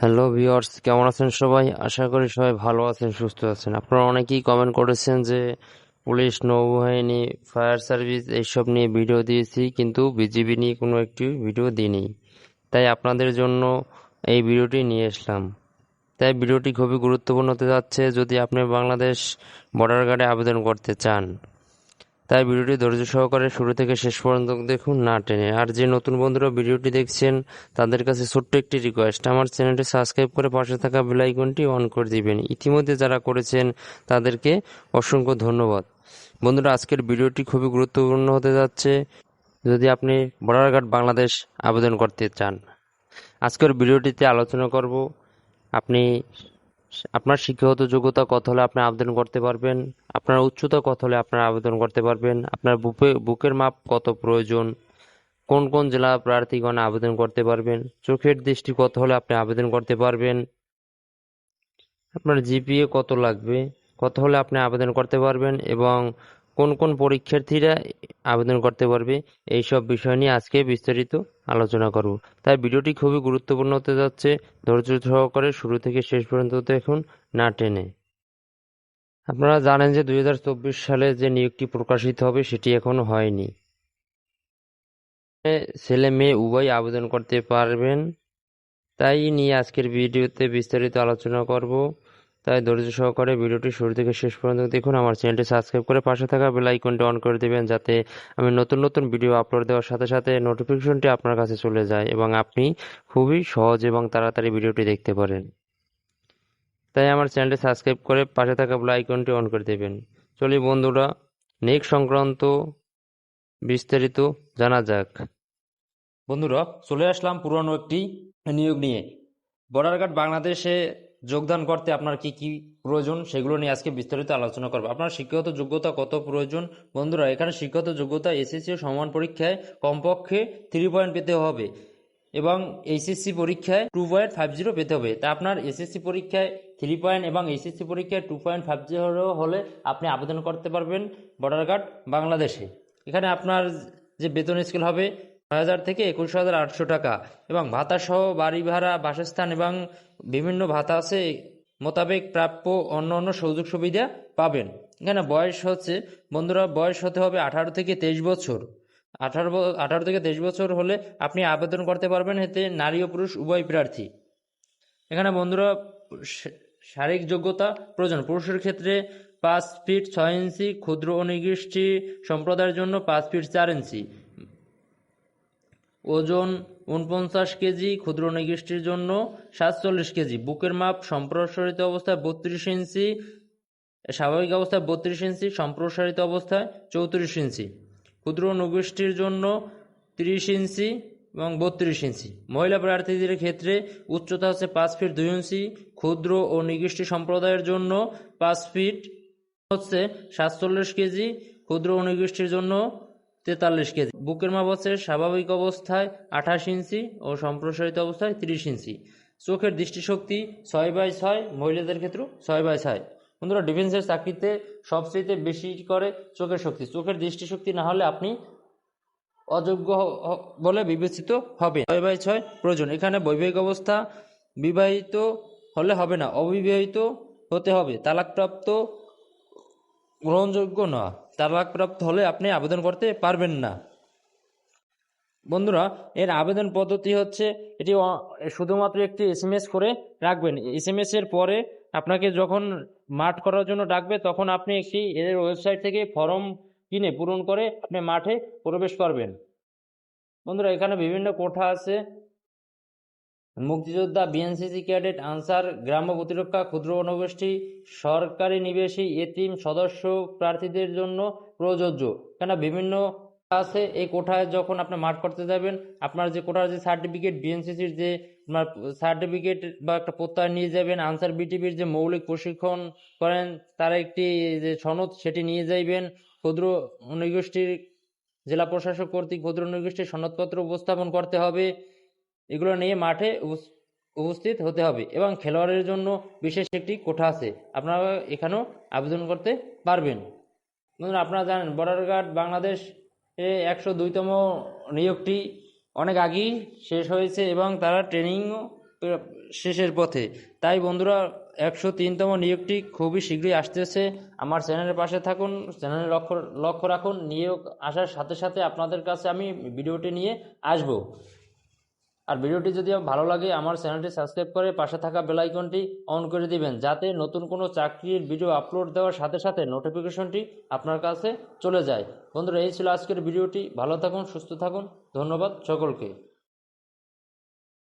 Hello viewers কেমন আছেন সবাই? আশা করি সবাই ভালো আছেন, সুস্থ আছেন। আপনারা অনেকেই কমেন্ট করেছেন যে পুলিশ, নৌবাহিনী ফায়ার সার্ভিস এইসব নিয়ে ভিডিও দিয়েছি, কিন্তু বিজিবি নিয়ে কোনো একটি ভিডিও দিইনি। তাই আপনাদের জন্য এই ভিডিওটি নিয়ে আসলাম। তাই ভিডিওটি খুবই গুরুত্বপূর্ণ হতে যাচ্ছে যদি আপনি বাংলাদেশ বর্ডার গার্ডে আবেদন করতে চান। তাই ভিডিওটি ধৈর্য সহকারে শুরু থেকে শেষ পর্যন্ত দেখুন না টেনে। আর যে নতুন বন্ধুরা ভিডিওটি দেখছেন, তাদের কাছে ছোট্ট একটি রিকোয়েস্ট আমার চ্যানেলটি সাবস্ক্রাইব করে পাশে থাকা বেল আইকনটি অন করে দিবেন। ইতিমধ্যে যারা করেছেন, তাদেরকে অসংখ্য ধন্যবাদ। বন্ধুরা, আজকের ভিডিওটি খুবই গুরুত্বপূর্ণ হতে যাচ্ছে। যদি আপনি বর্ডার গার্ড বাংলাদেশ আবেদন করতে চান, আজকের ভিডিওটিতে আলোচনা করব আপনি আপনার শিক্ষাগত যোগ্যতা কত হলে আপনি আবেদন করতে পারবেন? আপনার উচ্চতা কত হলে আপনার আবেদন করতে পারবেন? আপনার বুকে, বুকের মাপ কত প্রয়োজন? কোন কোন জেলা প্রার্থীগণ আবেদন করতে পারবেন? চোখের দৃষ্টি কত হলে আপনি আবেদন করতে পারবেন? আপনার জিপিএ কত লাগবে? কত হলে আপনি আবেদন করতে পারবেন? এবং কোন কোন পরীক্ষার্থীরা আবেদন করতে পারবে, এই সব বিষয় নিয়ে আজকে বিস্তারিত আলোচনা করব। তাই ভিডিওটি খুবই গুরুত্বপূর্ণ হতে যাচ্ছে। ধৈর্য সহকারে শুরু থেকে শেষ পর্যন্ত দেখুন, না টেনে। আপনারা জানেন যে দুই হাজার চব্বিশ সালে যে নিয়োগটি প্রকাশিত হবে, সেটি এখনও হয়নি। ছেলে মেয়ে উভয় আবেদন করতে পারবেন। তাই নিয়ে আজকের ভিডিওতে বিস্তারিত আলোচনা করব। তাই ধৈর্য সহকারে ভিডিওটি শুরু থেকে শেষ পর্যন্ত দেখুন। আমার চ্যানেলটি সাবস্ক্রাইব করে পাশে থাকা বেল আইকনটি অন করে দেবেন যাতে আমি নতুন নতুন ভিডিও আপলোড দেওয়ার সাথে সাথে নোটিফিকেশনটি আপনার কাছে চলে যায় এবং আপনি খুবই সহজ এবং তাড়াতাড়ি ভিডিওটি দেখতে পারেন। তাই আমার চ্যানেলটি সাবস্ক্রাইব করে পাশে থাকা বেল আইকনটি অন করে দেবেন। চলি বন্ধুরা নেক সংক্রান্ত বিস্তারিত জানা যাক। বন্ধুরা, চলে আসলাম পুরনো একটি নিয়োগ নিয়ে। বর্ডার গার্ড বাংলাদেশে যোগদান করতে আপনার কি কি প্রয়োজন সেগুলো নিয়ে আজকে বিস্তারিত আলোচনা করব। আপনার শিক্ষাগত যোগ্যতা কত প্রয়োজন? বন্ধুরা, এখানে শিক্ষাগত যোগ্যতা এসএসসি সমান পরীক্ষায় কমপক্ষে থ্রি পয়েন্ট পেতে হবে এবং এইচএসসি পরীক্ষায় টু পয়েন্ট ফাইভ জিরো পেতে হবে। তা আপনার এসএসসি পরীক্ষায় থ্রি পয়েন্ট এবং এইচএসসি পরীক্ষায় টু পয়েন্ট ফাইভ জিরো হলে আপনি আবেদন করতে পারবেন। বর্ডার গার্ড বাংলাদেশে। এখানে আপনার যে বেতন স্কেল হবে হাজার থেকে একুশ হাজার আটশো টাকা। এবং ভাতা সহ বাড়ি ভাড়া, বাসস্থান এবং বিভিন্ন ভাতা আছে মোতাবেক প্রাপ্য অন্য অন্য সুযোগ সুবিধা পাবেন। এখানে বয়স হচ্ছে, বন্ধুরা, বয়স হতে হবে আঠারো থেকে তেইশ বছর। আঠারো আঠারো থেকে তেইশ বছর হলে আপনি আবেদন করতে পারবেন এতে নারী ও পুরুষ উভয় প্রার্থী। এখানে বন্ধুরা শারীরিক যোগ্যতা প্রয়োজন। পুরুষের ক্ষেত্রে পাঁচ ফিট ছয় ইঞ্চি, ক্ষুদ্র ও নিগৃষ্টি সম্প্রদায়ের জন্য পাঁচ ফিট চার ইঞ্চি। ওজন উনপঞ্চাশ কেজি, ক্ষুদ্র নিগৃষ্টির জন্য সাতচল্লিশ কেজি। বুকের মাপ সম্প্রসারিত অবস্থায় বত্রিশ ইঞ্চি, স্বাভাবিক অবস্থায় বত্রিশ ইঞ্চি, সম্প্রসারিত অবস্থায় চৌত্রিশ ইঞ্চি। ক্ষুদ্র নগোষ্ঠীর জন্য তিরিশ ইঞ্চি এবং বত্রিশ ইঞ্চি। মহিলা প্রার্থীদের ক্ষেত্রে উচ্চতা হচ্ছে পাঁচ ফিট দুই ইঞ্চি। ক্ষুদ্র ও নিগৃষ্টি সম্প্রদায়ের জন্য পাঁচ ফিট হচ্ছে সাতচল্লিশ কেজি, ক্ষুদ্র ও নিগৃষ্টির জন্য তেতাল্লিশ কেজি। বুকের মাপ হচ্ছে স্বাভাবিক অবস্থায় আঠাশ ইঞ্চি ও সম্প্রসারিত অবস্থায় তিরিশ ইঞ্চি। চোখের দৃষ্টিশক্তি ছয় বাই ছয়, মহিলাদের ক্ষেত্রেও ছয় বাই ছয়। বন্ধুরা, ডিফেন্সের চাকরিতে সবচেয়ে বেশি করে চোখের শক্তি। চোখের দৃষ্টিশক্তি না হলে আপনি অযোগ্য বলে বিবেচিত হবে ছয় বাই ছয় প্রয়োজন। এখানে বৈবাহিক অবস্থা বিবাহিত হলে হবে না, অবিবাহিত হতে হবে। তালাকপ্রাপ্ত গ্রহণযোগ্য না। তালাকপ্রাপ্ত হলে আপনি আবেদন করতে পারবেন না। বন্ধুরা, এর আবেদন পদ্ধতি হচ্ছে এটি শুধুমাত্র একটি এস করে রাখবেন। এস এর পরে আপনাকে যখন মাঠ করার জন্য ডাকবে, তখন আপনি একটি এদের ওয়েবসাইট থেকে ফর্ম কিনে পূরণ করে আপনি মাঠে প্রবেশ করবেন। বন্ধুরা, এখানে বিভিন্ন কোঠা আছে। মুক্তিযোদ্ধা, বিএনসিসি ক্যাডেট, আনসার, গ্রাম্য প্রতিরক্ষা, ক্ষুদ্র অনগোষ্ঠী সরকারি নিবেশী, এতিম সদস্য প্রার্থীদের জন্য প্রযোজ্য। কেন বিভিন্ন আছে, এই কোঠায় যখন আপনি মাঠ করতে যাবেন, আপনার যে কোঠার যে সার্টিফিকেট বিএনসিসির যে সার্টিফিকেট বা একটা প্রত্যয় নিয়ে যাবেন আনসার বিটিভির যে মৌলিক প্রশিক্ষণ করেন, তার একটি যে সনদ সেটি নিয়ে যাইবেন। ক্ষুদ্র নৃগোষ্ঠীর জেলা প্রশাসক কর্তৃক ক্ষুদ্র নৃগোষ্ঠীর সনদপত্র উপস্থাপন করতে হবে। এগুলো নিয়ে মাঠে উপস্থিত হতে হবে এবং খেলোয়াড়ের জন্য বিশেষ একটি কোঠা আছে। আপনারা এখানেও আবেদন করতে পারবেন। আপনারা জানেন বর্ডার গার্ড বাংলাদেশ একশো দুইতম নিয়োগটি অনেক আগেই শেষ হয়েছে এবং তারা ট্রেনিংও শেষের পথে। তাই বন্ধুরা, একশো তিনতম নিয়োগটি খুবই শীঘ্রই আসতেছে। আমার চ্যানেলের পাশে থাকুন চ্যানেলের লক্ষ্য লক্ষ্য রাখুন। নিয়োগ আসার সাথে সাথে আপনাদের কাছে আমি ভিডিওটি নিয়ে আসব। আর ভিডিওটি যদি ভালো লাগে, আমার চ্যানেলটি সাবস্ক্রাইব করে পাশে থাকা বেল আইকনটি অন করে দিবেন, যাতে নতুন কোনো চাকরির ভিডিও আপলোড দেওয়ার সাথে সাথে নোটিফিকেশনটি আপনার কাছে চলে যায়। বন্ধুরা, এই ছিল আজকের ভিডিওটি। ভালো থাকুন, সুস্থ থাকুন। ধন্যবাদ সকলকে।